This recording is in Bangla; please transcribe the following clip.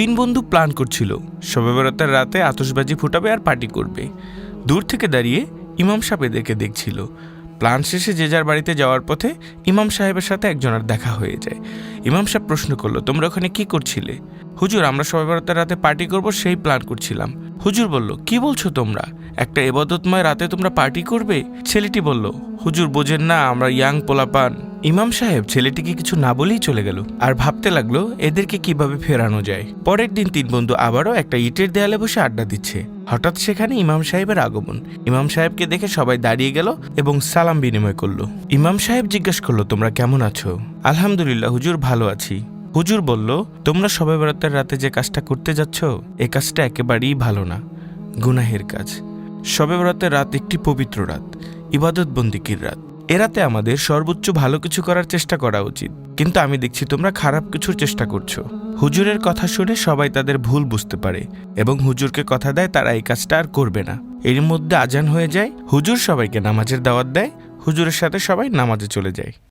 তিন বন্ধু প্ল্যান করছিল শবে বরাতের রাতে আতশবাজি ফুটাবে আর পার্টি করবে। দূর থেকে দাঁড়িয়ে ইমাম সাহেব এদেরকে দেখছিল। প্ল্যান শেষে যে যার বাড়িতে যাওয়ার পথে ইমাম সাহেবের সাথে একজনের দেখা হয়ে যায়। ইমাম সাহেব প্রশ্ন করল, তোমরা ওখানে কি করছিলে? হুজুর, আমরা সবাই বরাতের রাতে পার্টি করব, সেই প্ল্যান করছিলাম। হুজুর বলল, কি বলছো তোমরা? একটা এবাদতময় রাতে তোমরা পার্টি করবে? ছেলেটি বলল, হুজুর, বোঝেন না, আমরা ইয়াং পোলাপান। ইমাম সাহেব ছেলেটিকে কিছু না বলেই চলে গেল আর ভাবতে লাগল এদেরকে কীভাবে ফেরানো যায়। পরের দিন তিন বন্ধু আবারও একটা ইটের দেয়ালে বসে আড্ডা দিচ্ছে। হঠাৎ সেখানে ইমাম সাহেবের আগমন। ইমাম সাহেবকে দেখে সবাই দাঁড়িয়ে গেল এবং সালাম বিনিময় করল। ইমাম সাহেব জিজ্ঞেস করল, তোমরা কেমন আছো? আলহামদুলিল্লাহ, হুজুর ভালো আছি। হুজুর বলল, তোমরা সবাই বরাতের রাতে যে কাজটা করতে যাচ্ছ, এ কাজটা একেবারেই ভালো না। গুনাহের কাজ। সবে বরাতের রাত একটি পবিত্র রাত। ইবাদত বন্দিকির রাত? এ রাতে আমাদের সর্বোচ্চ ভালো কিছু করার চেষ্টা করা উচিত। কিন্তু আমি দেখছি তোমরা খারাপ কিছুর চেষ্টা করছ। হুজুরের কথা শুনে সবাই তাদের ভুল বুঝতে পারে এবং হুজুরকে কথা দেয় তারা এই কাজটা আর করবে না। এর মধ্যে আজান হয়ে যায়, হুজুর সবাইকে নামাজের দাওয়াত দেয়, হুজুরের সাথে সবাই নামাজে চলে যায়।